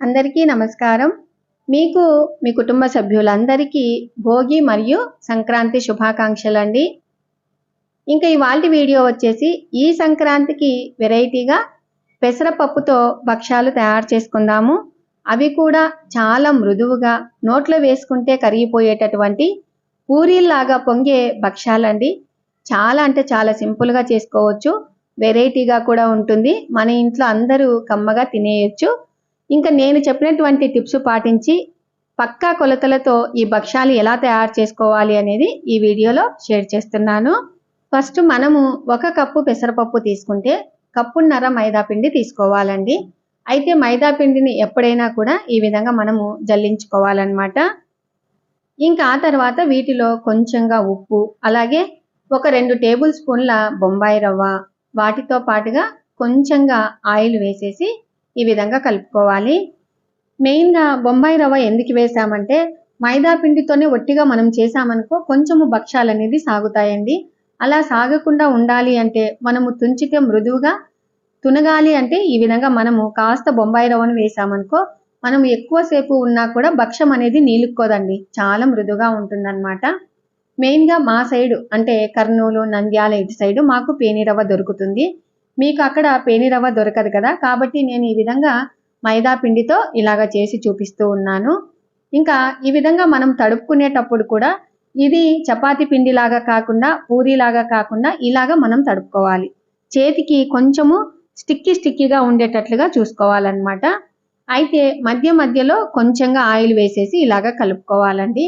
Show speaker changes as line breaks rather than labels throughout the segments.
అందరికీ నమస్కారం. మీకు మీ కుటుంబ సభ్యులందరికీ భోగి మరియు సంక్రాంతి శుభాకాంక్షలు అండి ఇంకా ఇవాళ వీడియో వచ్చేసి ఈ సంక్రాంతికి వెరైటీగా పెసరపప్పుతో భక్ష్యాలు తయారు చేసుకుందాము. అవి కూడా చాలా మృదువుగా నోట్లో వేసుకుంటే కరిగిపోయేటటువంటి పూరీల్లాగా పొంగే భక్ష్యాలండి. చాలా అంటే చాలా సింపుల్గా చేసుకోవచ్చు. వెరైటీగా కూడా ఉంటుంది. మన ఇంట్లో అందరూ కమ్మగా తినేయచ్చు. ఇంకా నేను చెప్పినటువంటి టిప్స్ పాటించి పక్కా కొలతలతో ఈ భక్ష్యాలు ఎలా తయారు చేసుకోవాలి అనేది ఈ వీడియోలో షేర్ చేస్తున్నాను. ఫస్ట్ మనము ఒక కప్పు పెసరపప్పు తీసుకుంటే కప్పున్నర మైదా పిండి తీసుకోవాలండి. అయితే మైదా పిండిని ఎప్పుడైనా కూడా ఈ విధంగా మనము జల్లించుకోవాలన్నమాట. ఇంకా ఆ తర్వాత వీటిలో కొంచెంగా ఉప్పు అలాగే ఒక రెండు టేబుల్ స్పూన్ల బొంబాయి రవ్వ వాటితో పాటుగా కొంచెంగా ఆయిల్ వేసేసి ఈ విధంగా కలుపుకోవాలి. మెయిన్గా బొంబాయి రవ్వ ఎందుకు వేసామంటే మైదా పిండితోనే ఒట్టిగా మనం చేసామనుకో కొంచెము భక్ష్యాలు అనేది సాగుతాయండి. అలా సాగకుండా ఉండాలి అంటే మనము తుంచితే మృదువుగా తునగాలి అంటే ఈ విధంగా మనము కాస్త బొంబాయి రవ్వను వేసామనుకో మనం ఎక్కువసేపు ఉన్నా కూడా భక్ష్యం అనేది నీలుక్కోదండి. చాలా మృదుగా ఉంటుందన్నమాట. మెయిన్గా మా సైడు అంటే కర్నూలు నంద్యాల ఇటు సైడు మాకు పేనిరవ్వ దొరుకుతుంది. మీకు అక్కడ పేనిరవ్వ దొరకదు కదా? కాబట్టి నేను ఈ విధంగా మైదా పిండితో ఇలాగ చేసి చూపిస్తూ ఉన్నాను. ఇంకా ఈ విధంగా మనం తడుపుకునేటప్పుడు కూడా ఇది చపాతి పిండిలాగా కాకుండా పూరిలాగా కాకుండా ఇలాగా మనం తడుపుకోవాలి. చేతికి కొంచెము స్టిక్కీ స్టిక్కీగా ఉండేటట్లుగా చూసుకోవాలన్నమాట. అయితే మధ్య మధ్యలో కొంచెంగా ఆయిల్ వేసేసి ఇలాగ కలుపుకోవాలండి.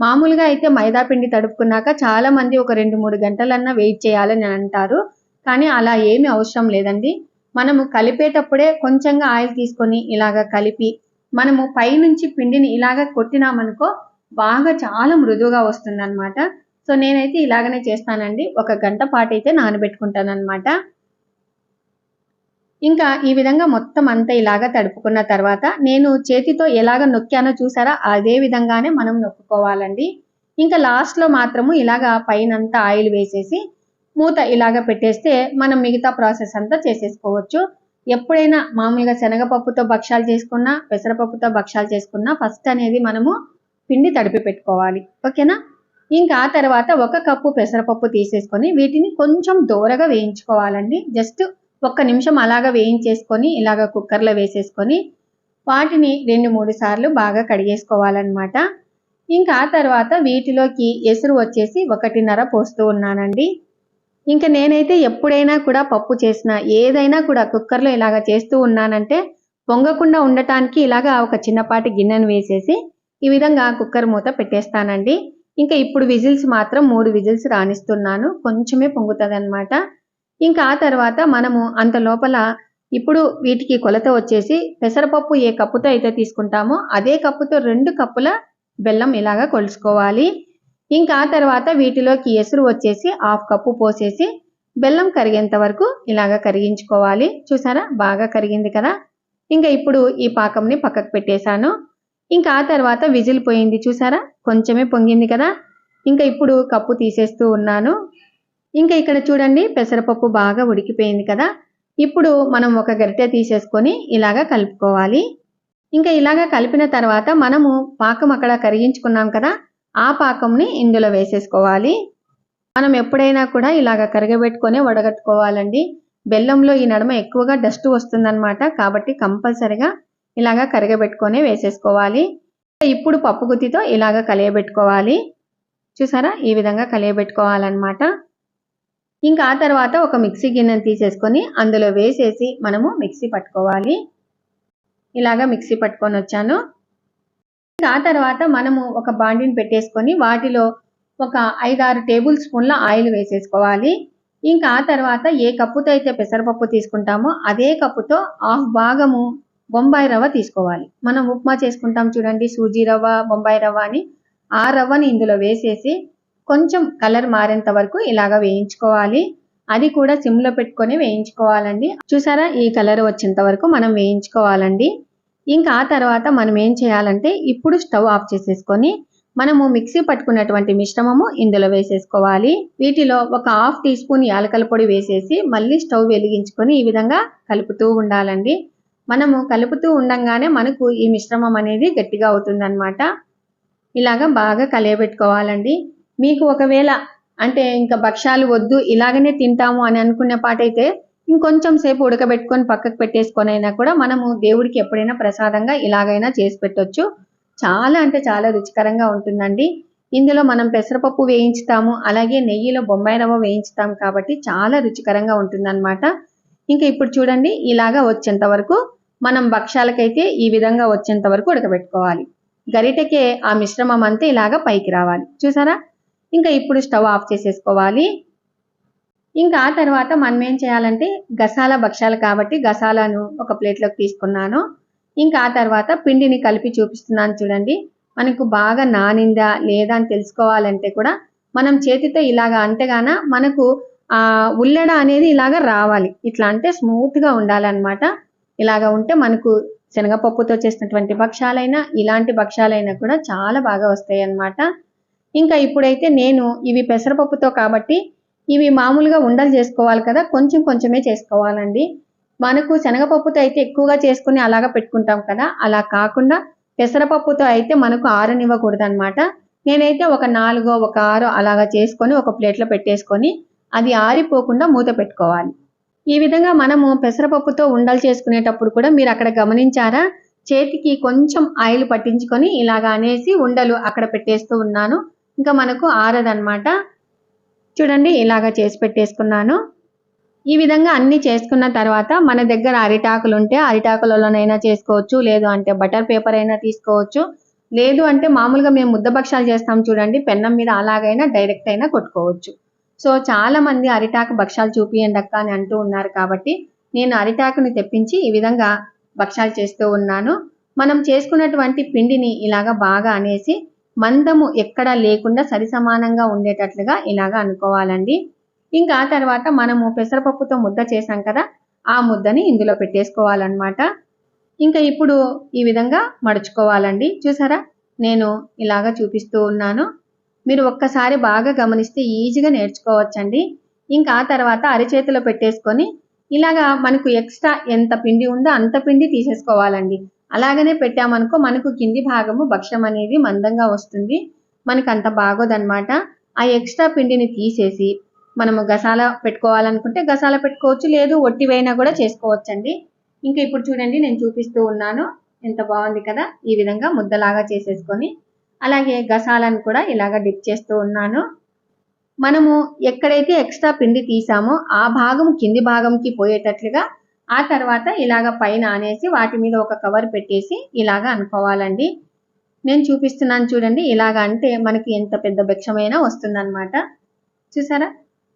మామూలుగా అయితే మైదా పిండి తడుపుకున్నాక చాలా మంది ఒక రెండు మూడు గంటలన్నా వెయిట్ చేయాలని అంటారు. కానీ అలా ఏమి అవసరం లేదండి. మనము కలిపేటప్పుడే కొంచెంగా ఆయిల్ తీసుకొని ఇలాగ కలిపి మనము పైనుంచి పిండిని ఇలాగ కొట్టినామనుకో బాగా చాలా మృదువుగా వస్తుంది అనమాట సో నేనైతే ఇలాగనే చేస్తానండి. ఒక గంట పాటు అయితే నానబెట్టుకుంటాను అనమాట ఇంకా ఈ విధంగా మొత్తం అంతా ఇలాగా తడుపుకున్న తర్వాత నేను చేతితో ఎలాగ నొక్కానో చూసారా? అదే విధంగానే మనం నొక్కుకోవాలండి. ఇంకా లాస్ట్లో మాత్రము ఇలాగా పైనంతా ఆయిల్ వేసేసి మూత ఇలాగ పెట్టేస్తే మనం మిగతా ప్రాసెస్ అంతా చేసేసుకోవచ్చు. ఎప్పుడైనా మామూలుగా శనగపప్పుతో భక్ష్యాలు చేసుకున్నా పెసరపప్పుతో భక్ష్యాలు చేసుకున్నా ఫస్ట్ అనేది మనము పిండి తడిపి పెట్టుకోవాలి. ఓకేనా? ఇంకా ఆ తర్వాత ఒక కప్పు పెసరపప్పు తీసేసుకొని వీటిని కొంచెం దూరగా వేయించుకోవాలండి. జస్ట్ ఒక్క నిమిషం అలాగ వేయించేసుకొని ఇలాగ కుక్కర్లో వేసేసుకొని వాటిని రెండు మూడు సార్లు బాగా కడిగేసుకోవాలన్నమాట. ఇంకా ఆ తర్వాత వీటిలోకి ఎసురు వచ్చేసి ఒకటిన్నర పోస్తూ ఉన్నానండి. ఇంకా నేనైతే ఎప్పుడైనా కూడా పప్పు చేసిన ఏదైనా కూడా కుక్కర్లో ఇలాగ చేస్తూ ఉన్నానంటే పొంగకుండా ఉండటానికి ఇలాగా ఒక చిన్నపాటి గిన్నెను వేసేసి ఈ విధంగా కుక్కర్ మూత పెట్టేస్తానండి. ఇంకా ఇప్పుడు విజిల్స్ మాత్రం మూడు విజిల్స్ రాణిస్తున్నాను. కొంచెమే పొంగుతుంది అనమాట ఇంకా ఆ తర్వాత మనము అంత లోపల ఇప్పుడు వీటికి కొలత వచ్చేసి పెసరపప్పు ఏ కప్పుతో అయితే తీసుకుంటామో అదే కప్పుతో రెండు కప్పుల బెల్లం ఇలాగా కొలుసుకోవాలి ఇంకా ఆ తర్వాత వీటిలోకి ఎసురు వచ్చేసి హాఫ్ కప్పు పోసేసి బెల్లం కరిగేంత వరకు ఇలాగా కరిగించుకోవాలి. చూసారా? బాగా కరిగింది కదా? ఇంకా ఇప్పుడు ఈ పాకంని పక్కకు పెట్టేశాను. ఇంకా ఆ తర్వాత విజిల్ పోయింది చూసారా? కొంచెమే పొంగింది కదా? ఇంకా ఇప్పుడు కప్పు తీసేస్తూ ఉన్నాను. ఇంకా ఇక్కడ చూడండి పెసరపప్పు బాగా ఉడికిపోయింది కదా? ఇప్పుడు మనం ఒక గరిటె తీసేసుకొని ఇలాగా కలుపుకోవాలి. ఇంకా ఇలాగా కలిపిన తర్వాత మనము పాకం అక్కడ కరిగించుకున్నాం కదా? ఆ పాకంని ఇందులో వేసేసుకోవాలి. మనం ఎప్పుడైనా కూడా ఇలాగ కరగబెట్టుకొని వడగట్టుకోవాలండి. బెల్లంలో ఈ నడమ ఎక్కువగా డస్ట్ వస్తుందన్నమాట. కాబట్టి కంపల్సరిగా ఇలాగా కరగబెట్టుకొని వేసేసుకోవాలి. ఇప్పుడు పప్పు గుత్తితో ఇలాగ కలియబెట్టుకోవాలి. చూసారా? ఈ విధంగా కలియబెట్టుకోవాలన్నమాట. ఇంకా ఆ తర్వాత ఒక మిక్సీ గిన్నెను తీసేసుకొని అందులో వేసేసి మనము మిక్సీ పట్టుకోవాలి. ఇలాగా మిక్సీ పట్టుకొని వచ్చాను. ఆ తర్వాత మనము ఒక బాండిని పెట్టేసుకొని వాటిలో ఒక ఐదారు టేబుల్ స్పూన్ల ఆయిల్ వేసేసుకోవాలి. ఇంకా ఆ తర్వాత ఏ కప్పుతో అయితే పెసరపప్పు తీసుకుంటామో అదే కప్పుతో హాఫ్ భాగము బొంబాయి రవ్వ తీసుకోవాలి. మనం ఉప్మా చేసుకుంటాం చూడండి సూజీ రవ్వ బొంబాయి రవ్వ అని. ఆ రవ్వని ఇందులో వేసేసి కొంచెం కలర్ మారేంత వరకు ఇలాగ వేయించుకోవాలి. అది కూడా సిమ్లో పెట్టుకొని వేయించుకోవాలండి. చూసారా ఈ కలర్ వచ్చేంత వరకు మనం వేయించుకోవాలండి. ఇంకా ఆ తర్వాత మనం ఏం చేయాలంటే ఇప్పుడు స్టవ్ ఆఫ్ చేసేసుకొని మనము మిక్సీ పట్టుకున్నటువంటి మిశ్రమము ఇందులో వేసేసుకోవాలి. వీటిలో ఒక హాఫ్ టీ స్పూన్ యాలకల పొడి వేసేసి మళ్ళీ స్టవ్ వెలిగించుకొని ఈ విధంగా కలుపుతూ ఉండాలండి. మనము కలుపుతూ ఉండంగానే మనకు ఈ మిశ్రమం అనేది గట్టిగా అవుతుందన్నమాట. ఇలాగ బాగా కలియబెట్టుకోవాలండి. మీకు ఒకవేళ అంటే ఇంకా భక్ష్యాలు వద్దు ఇలాగనే తింటాము అని అనుకునే పాటైతే ఇంకొంచెం సేపు ఉడకబెట్టుకొని పక్కకు పెట్టేసుకొని అయినా కూడా మనము దేవుడికి ఎప్పుడైనా ప్రసాదంగా ఇలాగైనా చేసి పెట్టొచ్చు. చాలా అంటే చాలా రుచికరంగా ఉంటుందండి. ఇందులో మనం పెసరపప్పు వేయించుతాము అలాగే నెయ్యిలో బొంబాయి రవ్వ వేయించుతాం కాబట్టి చాలా రుచికరంగా ఉంటుందన్నమాట. ఇంకా ఇప్పుడు చూడండి ఇలాగా వచ్చేంత వరకు మనం భక్ష్యాలకైతే ఈ విధంగా వచ్చేంత వరకు ఉడకబెట్టుకోవాలి. గరిటెకే ఆ మిశ్రమం అంతా ఇలాగా పైకి రావాలి. చూసారా? ఇంకా ఇప్పుడు స్టవ్ ఆఫ్ చేసేసుకోవాలి. ఇంకా ఆ తర్వాత మనం ఏం చేయాలంటే గసాల భక్ష్యాలు కాబట్టి గసాలను ఒక ప్లేట్లోకి తీసుకున్నాను. ఇంకా ఆ తర్వాత పిండిని కలిపి చూపిస్తున్నాను చూడండి. మనకు బాగా నానిందా లేదా అని తెలుసుకోవాలంటే కూడా మనం చేతితో ఇలాగా అంతేగాన మనకు ఆ ఉల్లెడ అనేది ఇలాగా రావాలి. ఇట్లా అంటే స్మూత్గా ఉండాలన్నమాట. ఇలాగా ఉంటే మనకు శనగపప్పుతో చేసినటువంటి భక్ష్యాలైనా ఇలాంటి భక్ష్యాలైనా కూడా చాలా బాగా వస్తాయి అన్నమాట ఇంకా ఇప్పుడైతే నేను ఇవి పెసరపప్పుతో కాబట్టి ఇవి మామూలుగా ఉండలు చేసుకోవాలి కదా కొంచెం కొంచెమే చేసుకోవాలండి. మనకు శనగపప్పుతో అయితే ఎక్కువగా చేసుకుని అలాగా పెట్టుకుంటాం కదా అలా కాకుండా పెసరపప్పుతో అయితే మనకు ఆరనివ్వకూడదు అనమాట నేనైతే ఒక నాలుగో ఒక ఆరో అలాగా చేసుకొని ఒక ప్లేట్లో పెట్టేసుకొని అది ఆరిపోకుండా మూత పెట్టుకోవాలి. ఈ విధంగా మనము పెసరపప్పుతో ఉండలు చేసుకునేటప్పుడు కూడా మీరు అక్కడ గమనించారా? చేతికి కొంచెం ఆయిల్ పట్టించుకొని ఇలాగా అనేసి ఉండలు అక్కడ పెట్టేస్తూ ఉన్నాను. ఇంకా మనకు ఆరదనమాట చూడండి ఇలాగా చేసి పెట్టేసుకున్నాను. ఈ విధంగా అన్ని చేసుకున్న తర్వాత మన దగ్గర అరిటాకులు ఉంటే అరిటాకులలోనైనా చేసుకోవచ్చు. లేదు అంటే బటర్ పేపర్ అయినా తీసుకోవచ్చు. లేదు అంటే మామూలుగా మేము ముద్దభక్షాలు చేస్తాం చూడండి పెన్నం మీద అలాగైనా డైరెక్ట్ అయినా కొట్టుకోవచ్చు. సో చాలా మంది అరిటాకు భక్షాలు చూపియండి అక్క అని అంటూ ఉన్నారు కాబట్టి నేను అరిటాకుని తెప్పించి ఈ విధంగా భక్షాలు చేస్తూ ఉన్నాను. మనం చేసుకున్నటువంటి పిండిని ఇలాగ బాగా అనేసి మందము ఎక్కడా లేకుండా సరి సమానంగా ఉండేటట్లుగా ఇలాగ అనుకోవాలండి. ఇంకా ఆ తర్వాత మనము పెసరపప్పుతో ముద్ద చేసాం కదా ఆ ముద్దని ఇందులో పెట్టేసుకోవాలన్నమాట. ఇంకా ఇప్పుడు ఈ విధంగా మడుచుకోవాలండి. చూసారా? నేను ఇలాగా చూపిస్తూ ఉన్నాను. మీరు ఒక్కసారి బాగా గమనిస్తే ఈజీగా నేర్చుకోవచ్చండి. ఇంకా ఆ తర్వాత అరిచేతిలో పెట్టేసుకొని ఇలాగా మనకు ఎక్స్ట్రా ఎంత పిండి ఉందో అంత పిండి తీసేసుకోవాలండి. అలాగనే పెట్టామనుకో మనకు కింది భాగము భక్ష్యం అనేది మందంగా వస్తుంది. మనకు అంత బాగోదన్నమాట. ఆ ఎక్స్ట్రా పిండిని తీసేసి మనము గసాల పెట్టుకోవాలనుకుంటే గసాల పెట్టుకోవచ్చు లేదు ఒట్టివైనా కూడా చేసుకోవచ్చండి. ఇంకా ఇప్పుడు చూడండి నేను చూపిస్తూ ఉన్నాను. ఎంత బాగుంది కదా? ఈ విధంగా ముద్దలాగా చేసేసుకొని అలాగే గసాలను కూడా ఇలాగ డిప్ చేస్తూ ఉన్నాను. మనము ఎక్కడైతే ఎక్స్ట్రా పిండి తీసామో ఆ భాగం కింది భాగంకి పోయేటట్లుగా ఆ తర్వాత ఇలాగ పైన అనేసి వాటి మీద ఒక కవర్ పెట్టేసి ఇలాగ అనుకోవాలండి. నేను చూపిస్తున్నాను చూడండి ఇలాగ అంటే మనకి ఎంత పెద్ద భిక్షమైనా వస్తుందన్నమాట. చూసారా?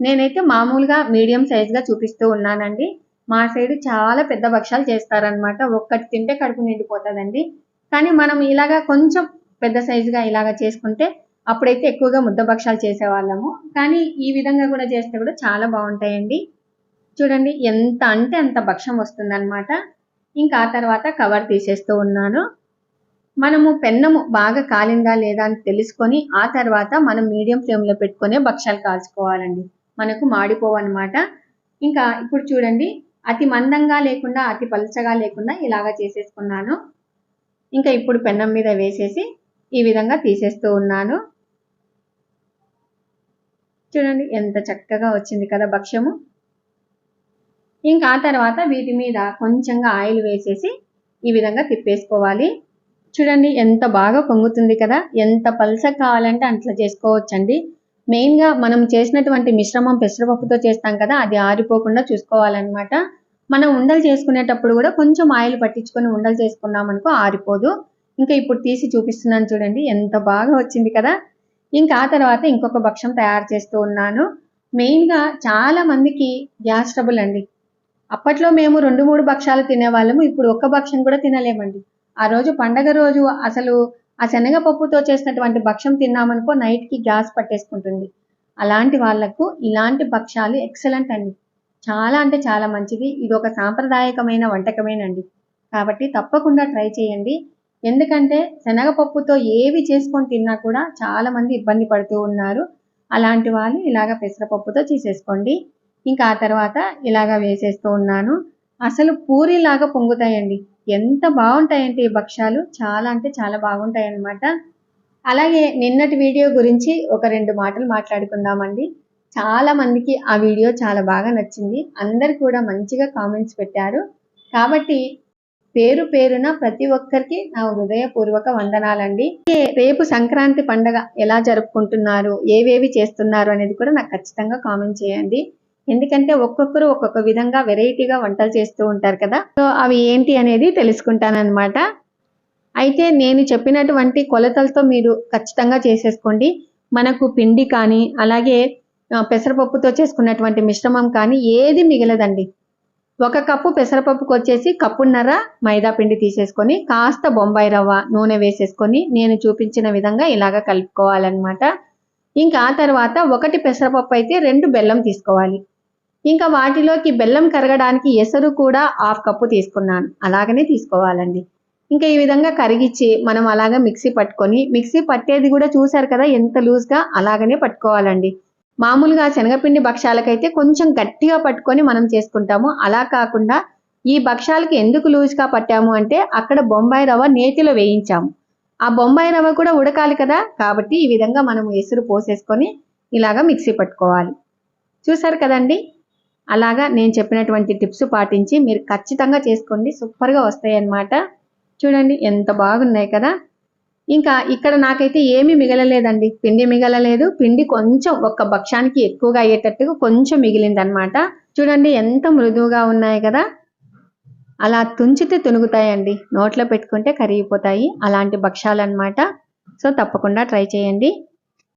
నేనైతే మామూలుగా మీడియం సైజ్గా చూపిస్తూ ఉన్నానండి. మా సైడ్ చాలా పెద్ద భక్షాలు చేస్తారనమాట ఒక్కటి తింటే కడుపు నిండిపోతుందండి. కానీ మనం ఇలాగా కొంచెం పెద్ద సైజుగా ఇలాగ చేసుకుంటే అప్పుడైతే ఎక్కువగా ముద్ద భక్షాలు చేసేవాళ్ళము. కానీ ఈ విధంగా కూడా చేస్తే కూడా చాలా బాగుంటాయండి. చూడండి ఎంత అంటే అంత భక్షం వస్తుందన్నమాట. ఇంకా ఆ తర్వాత కవర్ తీసేస్తూ ఉన్నాను. మనము పెన్నము బాగా కాలిందా లేదా అని తెలుసుకొని ఆ తర్వాత మనం మీడియం ఫ్లేమ్లో పెట్టుకొని భక్షాలు కాల్చుకోవాలండి. మనకు మాడిపోవన్నమాట ఇంకా ఇప్పుడు చూడండి అతి మందంగా లేకుండా అతి పలుచగా లేకుండా ఇలాగా చేసేసుకున్నాను. ఇంకా ఇప్పుడు పెన్నం మీద వేసేసి ఈ విధంగా తీసేస్తూ ఉన్నాను. చూడండి ఎంత చక్కగా వచ్చింది కదా భక్ష్యము ఇంకా ఆ తర్వాత వీటి మీద కొంచెంగా ఆయిల్ వేసేసి ఈ విధంగా తిప్పేసుకోవాలి. చూడండి ఎంత బాగా పొంగుతుంది కదా. ఎంత పల్స కావాలంటే అట్లా చేసుకోవచ్చండి. మెయిన్గా మనం చేసినటువంటి మిశ్రమం పెసరపప్పుతో చేస్తాం కదా అది ఆరిపోకుండా చూసుకోవాలన్నమాట. మనం ఉండలు చేసుకునేటప్పుడు కూడా కొంచెం ఆయిల్ పట్టించుకొని ఉండలు చేసుకున్నాం అనుకో ఆరిపోదు. ఇంకా ఇప్పుడు తీసి చూపిస్తున్నాను చూడండి ఎంత బాగా వచ్చింది కదా. ఇంకా ఆ తర్వాత ఇంకొక భక్ష్యం తయారు చేస్తూ ఉన్నాను. మెయిన్గా చాలా మందికి గ్యాస్ ట్రబుల్ అండి. అప్పట్లో మేము రెండు మూడు భక్షాలు తినేవాళ్ళము ఇప్పుడు ఒక్క భక్షం కూడా తినలేమండి. ఆ రోజు పండగ రోజు అసలు ఆ శనగపప్పుతో చేసినటువంటి భక్షం తిన్నామనుకో నైట్కి గ్యాస్ పట్టేసుకుంటుంది. అలాంటి వాళ్ళకు ఇలాంటి భక్షాలు ఎక్సలెంట్ అండి. చాలా అంటే చాలా మంచిది. ఇది ఒక సాంప్రదాయకమైన వంటకమేనండి. కాబట్టి తప్పకుండా ట్రై చేయండి. ఎందుకంటే శనగపప్పుతో ఏవి చేసుకొని తిన్నా కూడా చాలామంది ఇబ్బంది పడుతూ ఉన్నారు. అలాంటి వాళ్ళు ఇలాగ పెసరపప్పుతో చేసేసుకోండి. ఇంకా ఆ తర్వాత ఇలాగా వేసేస్తూ ఉన్నాను. అసలు పూరిలాగా పొంగుతాయండి. ఎంత బాగుంటాయంటే ఈ భక్ష్యాలు. చాలా అంటే చాలా బాగుంటాయి అన్నమాట అలాగే నిన్నటి వీడియో గురించి ఒక రెండు మాటలు మాట్లాడుకుందామండి. చాలా మందికి ఆ వీడియో చాలా బాగా నచ్చింది. అందరు కూడా మంచిగా కామెంట్స్ పెట్టారు. కాబట్టి పేరు పేరున ప్రతి ఒక్కరికి నా హృదయపూర్వక వందనాలండి. రేపు సంక్రాంతి పండగ ఎలా జరుపుకుంటున్నారు ఏవేవి చేస్తున్నారు అనేది కూడా నాకు ఖచ్చితంగా కామెంట్ చేయండి. ఎందుకంటే ఒక్కొక్కరు ఒక్కొక్క విధంగా వెరైటీగా వంటలు చేస్తూ ఉంటారు కదా. సో అవి ఏంటి అనేది తెలుసుకుంటానన్నమాట. అయితే నేను చెప్పినటువంటి కొలతలతో మీరు ఖచ్చితంగా చేసేసుకోండి. మనకు పిండి కానీ అలాగే పెసరపప్పుతో చేసుకున్నటువంటి మిశ్రమం కానీ ఏది మిగలదండి. ఒక కప్పు పెసరపప్పుకు వచ్చేసి కప్పున్నర మైదా పిండి తీసేసుకొని కాస్త బొంబాయి రవ్వ నూనె వేసేసుకొని నేను చూపించిన విధంగా ఇలాగ కలుపుకోవాలన్నమాట. ఇంకా ఆ తర్వాత ఒకటి పెసరపప్పు అయితే రెండు బెల్లం తీసుకోవాలి. ఇంకా వాటిలోకి బెల్లం కరగడానికి ఎసరు కూడా హాఫ్ కప్పు తీసుకున్నాను. అలాగనే తీసుకోవాలండి. ఇంకా ఈ విధంగా కరిగిచ్చి మనం అలాగా మిక్సీ పట్టుకొని మిక్సీ పట్టేది కూడా చూసారు కదా ఎంత లూజ్గా అలాగనే పట్టుకోవాలండి. మామూలుగా శనగపిండి భక్ష్యాలకైతే కొంచెం గట్టిగా పట్టుకొని మనం చేసుకుంటాము. అలా కాకుండా ఈ భక్ష్యాలకి ఎందుకు లూజ్గా పట్టాము అంటే అక్కడ బొంబాయి రవ్వ నేతిలో వేయించాము. ఆ బొంబాయి రవ్వ కూడా ఉడకాలి కదా కాబట్టి ఈ విధంగా మనం ఎసురు పోసేసుకొని ఇలాగా మిక్సీ పట్టుకోవాలి. చూసారు కదండి? అలాగా నేను చెప్పినటువంటి టిప్స్ పాటించి మీరు ఖచ్చితంగా చేసుకోండి. సూపర్గా వస్తాయి అన్నమాట చూడండి ఎంత బాగున్నాయి కదా. ఇంకా ఇక్కడ నాకైతే ఏమీ మిగలలేదండి. పిండి మిగలలేదు. పిండి కొంచెం ఒక్క భక్షానికి ఎక్కువగా అయ్యేటట్టుగా కొంచెం మిగిలిందనమాట చూడండి ఎంత మృదువుగా ఉన్నాయి కదా. అలా తుంచితే తునుగుతాయండి. నోట్లో పెట్టుకుంటే కరిగిపోతాయి. అలాంటి భక్షాలు అన్నమాట సో తప్పకుండా ట్రై చేయండి.